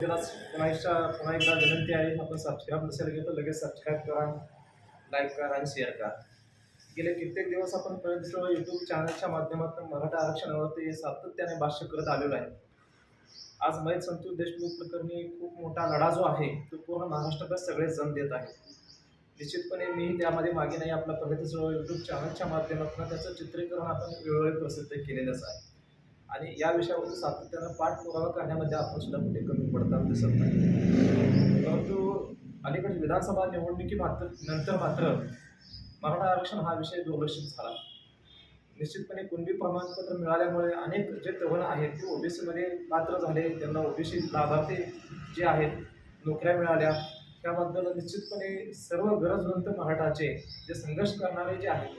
त्याला पुन्हा पुन्हा एकदा विनंती आहे आपण सबस्क्राईब नसेल केलं तर लगेच सबस्क्राईब करा लाईक करा आणि शेअर करा. गेले कित्येक दिवस आपण पर्यंत यूट्यूब चॅनलच्या माध्यमातून मराठा आरक्षणावरती सातत्याने भाष्य करत आलेलो आहे. आज महेश संतोष देशमुख प्रकरणी खूप मोठा लढा जो आहे तो पूर्ण महाराष्ट्रात सगळेच जण देत आहे निश्चितपणे मी त्यामध्ये मागे नाही आपला प्रगतीचं यूट्यूब चॅनलच्या माध्यमातून त्याचं चित्रीकरण आपण वेळोवेळी प्रसिद्ध केलेलंच आहे. आणि या विषयावरती सातत्यानं पाठपुरावा करण्यामध्ये आपण सुद्धा कुठे कमी पडतात दिसत नाही. परंतु अलीकडे विधानसभा निवडणुकी मात्र नंतर मात्र मराठा आरक्षण हा विषय दुर्लक्षित झाला. निश्चितपणे कुणबी प्रमाणपत्र मिळाल्यामुळे अनेक जे तरुण आहेत ते ओबीसीमध्ये पात्र झाले. त्यांना ओबीसी लाभार्थी जे आहेत नोकऱ्या मिळाल्या. त्याबद्दल निश्चितपणे सर्व गरजवंत मराठाचे जे संघर्ष करणारे जे आहेत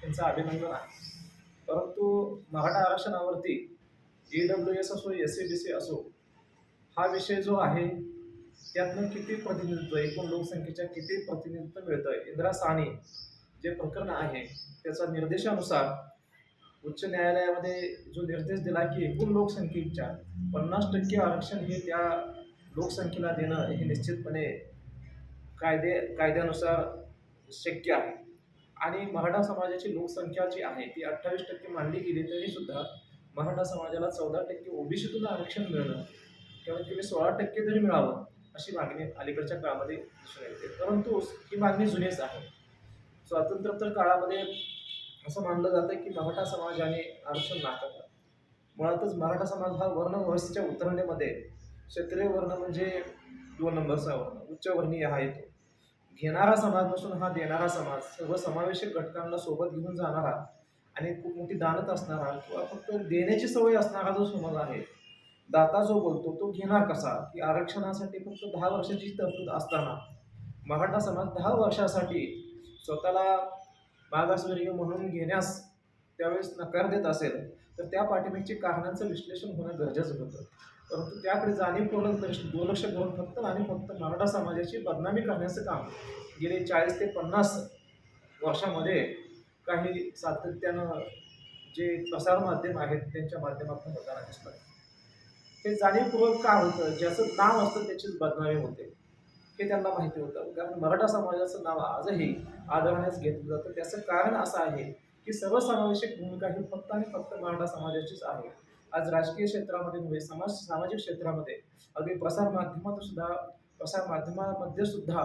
त्यांचं अभिनंदन आहे. परंतु मराठा आरक्षणावरती ई डब्ल्यू एस असो एस सी बी सी असो हा विषय जो आहे त्यातनं किती प्रतिनिधित्व एकूण लोकसंख्येच्या किती प्रतिनिधित्व मिळतं इंदिरा साहनी जे प्रकरण आहे त्याच्या निर्देशानुसार उच्च न्यायालयामध्ये जो निर्देश दिला की एकूण लोकसंख्येच्या पन्नास टक्के आरक्षण हे त्या लोकसंख्येला देणं हे निश्चितपणे कायदे कायद्यानुसार शक्य आहे. आणि मराठा समाजाची लोकसंख्या जी आहे ती अठ्ठावीस टक्के मानली गेली तरी सुद्धा मराठा समाजाला चौदा टक्के ओबीसीतून आरक्षण मिळणं किंवा तुम्ही सोळा टक्के तरी मिळावं अशी मागणी अलीकडच्या काळामध्ये दिसून येते. परंतु ही मागणी जुनीच आहे. स्वातंत्र्योत्तर काळामध्ये असं मानलं जातं की मराठा समाजाने आरक्षण नाकारलं. मुळातच मराठा समाज हा वर्ण व्यवस्थेच्या उतरणेमध्ये क्षेत्रीय वर्ण म्हणजे दोन नंबरचा वर्ण उच्चवर्णीय हा येतो. घेणारा समाज नसून हा देणारा समाज सर्व समावेशक घटकांना सोबत घेऊन जाणारा आणि खूप मोठी दानत असणारा किंवा फक्त देण्याची सवय असणारा जो समाज आहे दाता जो बोलतो तो घेणार कसा? की आरक्षणासाठी फक्त दहा वर्षाची तरतूद असताना मराठा समाज दहा वर्षासाठी स्वतःला मागासवर्गीय म्हणून घेण्यास त्यावेळेस नकार देत असेल तर त्या पाठिंब्याची कारणांचं विश्लेषण होणं गरजेचं होतं. परंतु त्याकडे जाणीवपूर्वक दर्श दुर्लक्ष करून फक्त आणि फक्त मराठा समाजाची बदनामी करण्याचं काम गेले चाळीस ते पन्नास वर्षामध्ये काही सातत्यानं जे प्रसारमाध्यम आहेत त्यांच्या माध्यमातून होताना दिसतात. हे जाणीवपूर्वक का होतं? ज्याचं नाव असतं त्याचीच बदनामी होते. हे त्यांना माहिती होतं. कारण मराठा समाजाचं नाव आजही आदरण्यास घेतलं जातं. त्याचं कारण असं आहे की सर्वसमावेशक भूमिका ही फक्त आणि फक्त मराठा समाजाचीच आहे. आज राजकीय क्षेत्रामध्ये नव्हे समाज सामाजिक क्षेत्रामध्ये अगदी प्रसार माध्यमात सुद्धा प्रसार माध्यमामध्ये सुद्धा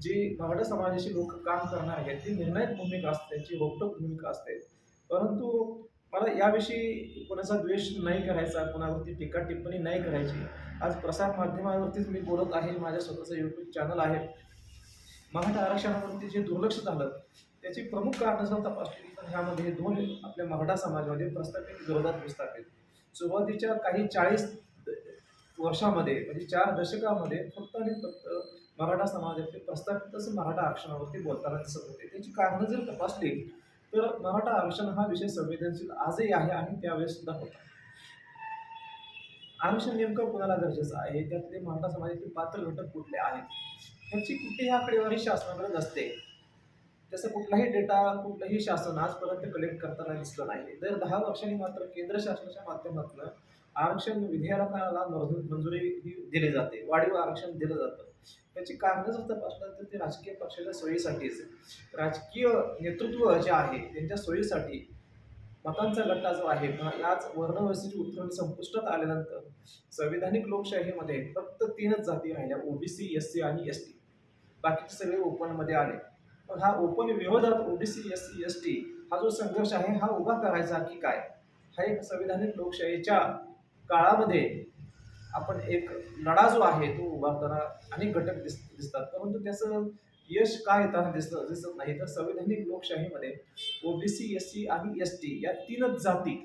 जी महाड समाजाची लोक काम करणार आहेत ती निर्णायक भूमिका असते त्यांची रोखटोक भूमिका असते. परंतु मला याविषयी कोणाचा द्वेष नाही करायचा कोणावरती टीका टिप्पणी नाही करायची. आज प्रसार माध्यमावरतीच मी बोलत आहे माझ्या स्वतःचं यूट्यूब चॅनल आहे. मराठा आरक्षणावरती जे दुर्लक्ष झालं त्याची प्रमुख कारणं जर तपासली तर ह्यामध्ये दोन आपल्या मराठा समाजामध्ये प्रस्थापित विरोधात विस्थापित सुरुवातीच्या काही चाळीस वर्षामध्ये म्हणजे चार दशकामध्ये फक्त आणि फक्त मराठा समाजातले प्रस्थापितच मराठा आरक्षणावरती बोलताना दिसत होते. त्याची कारणं जर तपासली तर मराठा आरक्षण हा विषय संवेदनशील आजही आहे आणि त्यावेळेस सुद्धा होता. आरक्षण नेमकं कोणाला गरजेचं आहे? त्यातले मराठा समाजातील पात्र घटक कुठले आहेत? ह्याची कुठेही आकडेवारी शासनाकडे नसते. तसं कुठलाही डेटा कुठलंही शासन आजपर्यंत कलेक्ट करताना दिसलं नाही. दर दहा वर्षांनी मात्र केंद्र शासनाच्या माध्यमातून आरक्षण विधेयकाला मंजुरी ही दिली जाते. वाढीव आरक्षण दिलं जातं. त्याची कारणं जर तपासलं तर ते राजकीय पक्षाच्या सोयीसाठीच. राजकीय नेतृत्व जे आहे त्यांच्या सोयीसाठी मतांचा गट्टा जो आहे याच वर्णव्यवस्थेची उत्तरण संपुष्टात आल्यानंतर संविधानिक लोकशाहीमध्ये फक्त तीनच जाती राहिल्या ओबीसी एस सी आणि एस टी बाकीचे सगळे ओपनमध्ये आले. मग हा ओपन विरोधात OBC S C S T हा जो संघर्ष आहे हा उभा करायचा की काय? हा एक संविधानिक लोकशाहीच्या काळामध्ये आपण एक लढा जो आहे तो उभारताना अनेक घटक दिस दिसतात. परंतु त्याचं यश काय येताना दिसत दिसत नाही? तर संविधानिक लोकशाहीमध्ये ओबीसी एस सी आणि एस टी या तीनच जाती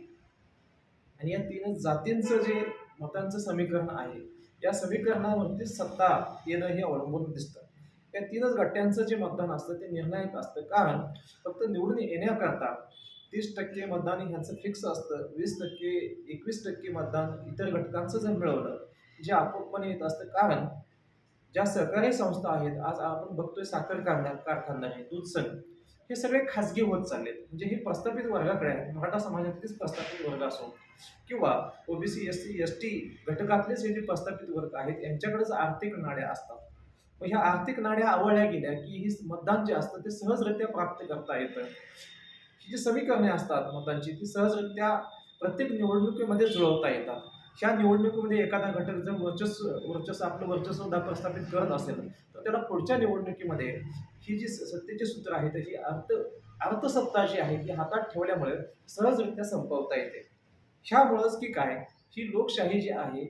आणि या तीनच जातींचं जे मतांचं समीकरण आहे या समीकरणावरती सत्ता येणं हे अवलंबून दिसतं. त्या तीनच गट्ट्यांचं जे मतदान असतं ते निर्णायक असतं. कारण फक्त निवडून येण्याकरता तीस टक्के मतदान ह्यांचं फिक्स असतं. वीस टक्के एकवीस टक्के मतदान इतर घटकांचं जर मिळवलं जे आपोआपणे येत असतं. कारण ज्या सहकारी संस्था आहेत आज आपण बघतोय साखर कारखाना कारखाना आहे दूध संघ हे सगळे खाजगी होत चाललेत. म्हणजे हे प्रस्थापित वर्गाकडे आहेत. मराठा समाजातलेच प्रस्थापित वर्ग असो किंवा OBC S C S T घटकातलेच हे जे प्रस्थापित वर्ग आहेत यांच्याकडेच आर्थिक नाड्या असतात. मग ह्या आर्थिक नाड्या आवळल्या गेल्या की ही मतदान जे असतं ते सहजरित्या प्राप्त करता येतं. ही जी समीकरणे असतात मतदानची ती सहजरित्या प्रत्येक निवडणुकीमध्ये जुळवता येतात. ह्या निवडणुकीमध्ये एखादा घटक जर वर्चस्व वर्चस्व आपलं वर्चस्व दा- प्रस्थापित करत असेल तर त्याला पुढच्या निवडणुकीमध्ये ही जी स- सत्तेची सूत्र आहेत त्याची अर्थ अर्थसत्ता जी आहे ती हातात ठेवल्यामुळे सहजरित्या संपवता येते. ह्यामुळंच की काय ही लोकशाही जी आहे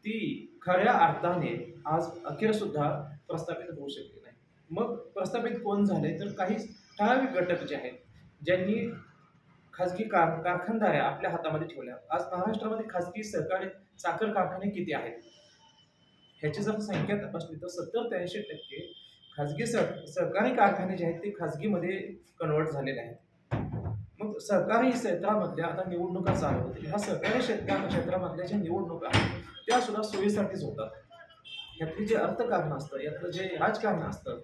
ती खऱ्या अर्थाने आज अखेर सुद्धा प्रस्थापित होऊ शकले नाही. मग प्रस्थापित कोण झाले? तर काही ठराविक घटक जे आहेत ज्यांनी खाजगी कार कारखानदाऱ्या आपल्या हातामध्ये ठेवल्या. आज महाराष्ट्रामध्ये खाजगी सहकारी साखर कारखाने किती आहेत? ह्याची जर संख्या तपासली तर सत्तर ते ऐंशी टक्के खाजगी सह सहकारी कारखाने जे आहेत ते खाजगीमध्ये कन्वर्ट झालेले आहेत. मग सहकारी क्षेत्रामधल्या आता निवडणुका चालू होतील. ह्या सहकारी क्षेत्रा क्षेत्रामधल्या ज्या निवडणुका आहेत त्या सुद्धा सोयीसाठीच होतात. यातलं जे अर्थकारण असतं यातलं जे राजकारण असतं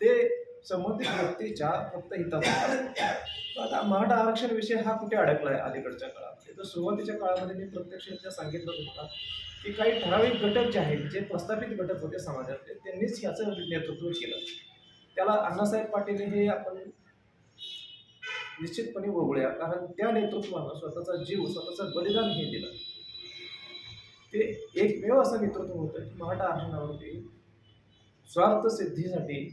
ते संबंधित व्यक्तीच्या फक्त हिताचं आता मराठा आरक्षण विषय हा कुठे अडकला आहे अलीकडच्या काळामध्ये तर सुरुवातीच्या काळामध्ये मी प्रत्यक्ष सांगितलं होतं की काही ठराविक घटक जे आहेत जे प्रस्थापित घटक होते समाजातले त्यांनीच याचं नेतृत्व केलं. त्याला अण्णासाहेब पाटील हे आपण निश्चितपणे वगळूया कारण त्या नेतृत्वानं स्वतःचा जीव स्वतःचं बलिदान हे दिलं. ते एकमेव असं नेतृत्व होतं की मराठा आरक्षणावरती स्वार्थ सिद्धीसाठी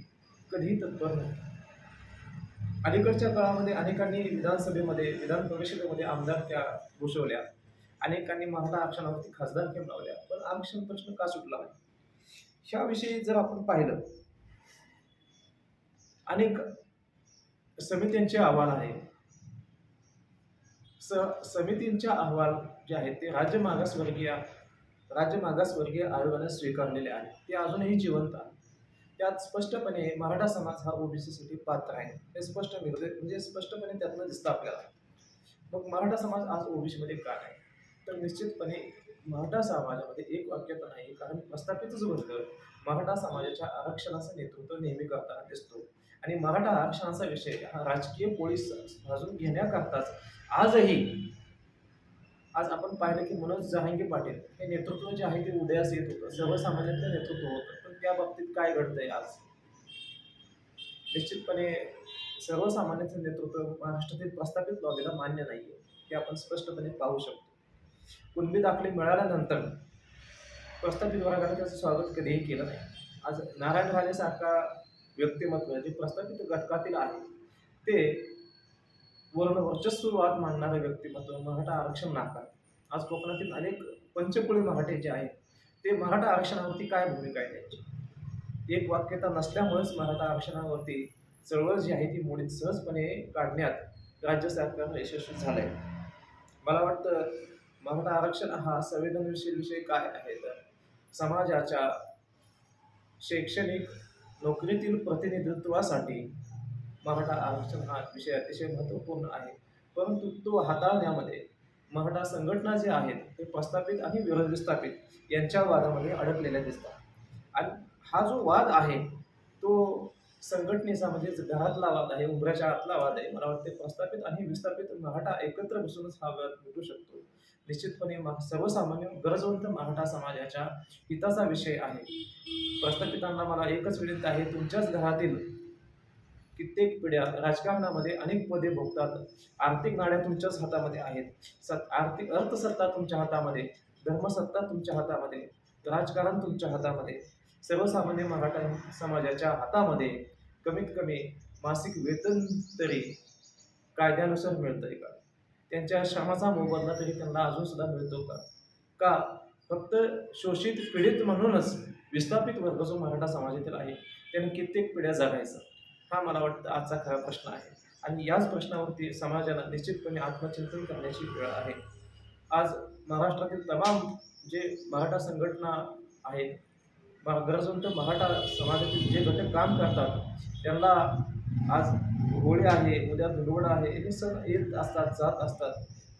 कधीही तत्पर नव्हतं. अलीकडच्या काळामध्ये अनेकांनी विधानसभेमध्ये विधान परिषदेमध्ये आमदार त्या घोषवल्या अनेकांनी मराठा आरक्षणावरती खासदार केम लावल्या. पण आरक्षण प्रश्न का सुटला नाही? ह्याविषयी जर आपण पाहिलं अनेक समित्यांचे अहवाल आहे स समितींच्या अहवाल जे आहेत ते राज्य मागासवर्गीय राज्य मागासवर्गीय आयोगाने स्वीकारलेले आहेत. ते अजूनही जिवंत आहे त्यात स्पष्टपणे मराठा समाज हा ओबीसीसाठी पात्र आहे. हे स्पष्ट म्हणजे स्पष्टपणे त्यातनं दिसतं आपल्याला. मग मराठा समाज आज ओबीसीमध्ये का नाही? तर निश्चितपणे मराठा समाजामध्ये एक वाक्यता नाही कारण प्रस्थापितच वर्ग मराठा समाजाच्या आरक्षणाचं नेतृत्व नेहमी करताना दिसतो. आणि मराठा आरक्षणाचा विषय हा राजकीय पोलीस भाजून घेण्याकरताच आजही आज आपण पाहिलं की मनोज जहांगीर पाटील हे नेतृत्व जे आहे ते उदयास येत होतं. सर्वसामान्यांचं नेतृत्व होतं. पण त्या बाबतीत काय घडतंय आज? निश्चितपणे सर्वसामान्यांचं नेतृत्व महाराष्ट्रातील प्रस्थापित लॉबीला मान्य नाही आहे हे आपण स्पष्टपणे पाहू शकतो. कुणबी दाखले मिळाल्यानंतर प्रस्थापित वर्गाने त्याचं स्वागत कधीही केलं नाही. आज नारायण राणेसारखा व्यक्तिमत्व जे प्रस्थापित घटकातील आहे ते वर्ण वर्चस्ववाद मानणारं व्यक्तिमत्व मराठा आरक्षण नाकार. आज कोकणातील अनेक पंचकुळी मराठे जे आहेत ते मराठा आरक्षणावरती काय भूमिका आहे त्यांची? एक वाक्यता नसल्यामुळेच मराठा आरक्षणावरती चळवळ जी आहे ती मोडीत सहजपणे काढण्यात राज्य सरकार यशस्वी झालं आहे मला वाटतं मराठा आरक्षण हा संवेदनशील विषय काय आहे तर? समाजाच्या शैक्षणिक नोकरीतील प्रतिनिधित्वासाठी मराठा आरक्षण हा विषय अतिशय महत्त्वपूर्ण आहे. परंतु तो हाताळण्यामध्ये मराठा संघटना जे आहेत ते प्रस्थापित आणि विरोध विस्थापित यांच्या वादामध्ये अडकलेल्या दिसतात. आणि हा जो वाद आहे तो संघटनेचा म्हणजे घरातला वाद आहे उभऱ्याच्या आतला वाद आहे. मला वाटते प्रस्थापित आणि विस्थापित मराठा एकत्र बसूनच हा वाद मिटू शकतो. निश्चितपणे सर्वसामान्य गरजवंत मराठा समाजाच्या हिताचा विषय आहे. प्रस्थापितांना मला एकच विनंती आहे तुमच्याच घरातील कित्येक पिढ्या राजकारणामध्ये अनेक पदे भोगतात. आर्थिक नाड्या तुमच्याच हातामध्ये आहेत. सत आर्थिक अर्थसत्ता तुमच्या हातामध्ये धर्मसत्ता तुमच्या हातामध्ये राजकारण तुमच्या हातामध्ये सर्वसामान्य मराठा समाजाच्या हातामध्ये कमीत कमी मासिक वेतन तरी कायद्यानुसार मिळतंय का? त्यांच्या श्रमाचा मोबदला तरी त्यांना अजून सुद्धा मिळतो का? का फक्त शोषित पीडित म्हणूनच विस्थापित वर्ग जो मराठा समाजातील आहे त्याने कित्येक पिढ्या जगायचा? हा मला वाटतं आजचा खरा प्रश्न आहे. आणि याच प्रश्नावरती समाजाला निश्चितपणे आत्मचिंतन करण्याची वेळ आहे. आज महाराष्ट्रातील तमाम जे मराठा संघटना आहेत म- गरजवंत मराठा समाजातील जे घटक काम करतात त्यांना आज होळी आहे उद्या धुलवड आहे हे सण येत असतात जात असतात.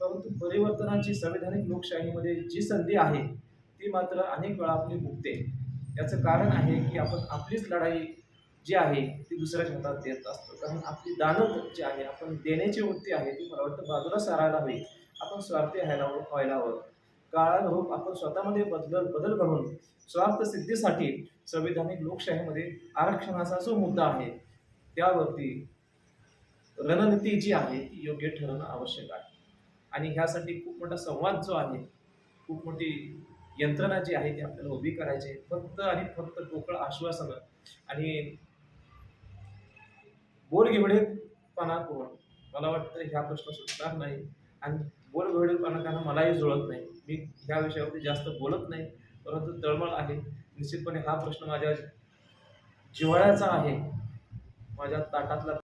परंतु परिवर्तनाची संविधानिक लोकशाहीमध्ये जी संधी आहे ती मात्र अनेक वेळा आपली मुकते. याचं कारण आहे की आपण आपलीच लढाई जे आहे ती दुसऱ्याच्या हातात देत असतो. कारण आपली दानत जी आहे आपण देण्याची वृत्ती आहे ती मला वाटतं बाजूला सारायला हवी. आपण स्वार्थी व्हायला हो, व्हायला हवं. काळानुरूप हो, आपण स्वतःमध्ये बदल बदल घडून स्वार्थ सिद्धीसाठी संविधानिक लोकशाहीमध्ये आरक्षणाचा जो मुद्दा आहे त्यावरती रणनीती जी आहे ती योग्य ठरवणं आवश्यक आहे. आणि ह्यासाठी खूप मोठा संवाद जो आहे खूप मोठी यंत्रणा जी आहे ती आपल्याला उभी करायची आहे. फक्त आणि फक्त पोकळ आश्वासनं आणि बोलघेवडेपणा करून मला वाटतं ह्या प्रश्न सुटणार नाही. आणि बोलघेवडेपणा त्यांना मलाही जुळत नाही. मी ह्या विषयावरती जास्त बोलत नाही. परंतु तळमळ आहे. निश्चितपणे हा प्रश्न माझ्या जिव्हाळ्याचा आहे. माझ्या ताटातला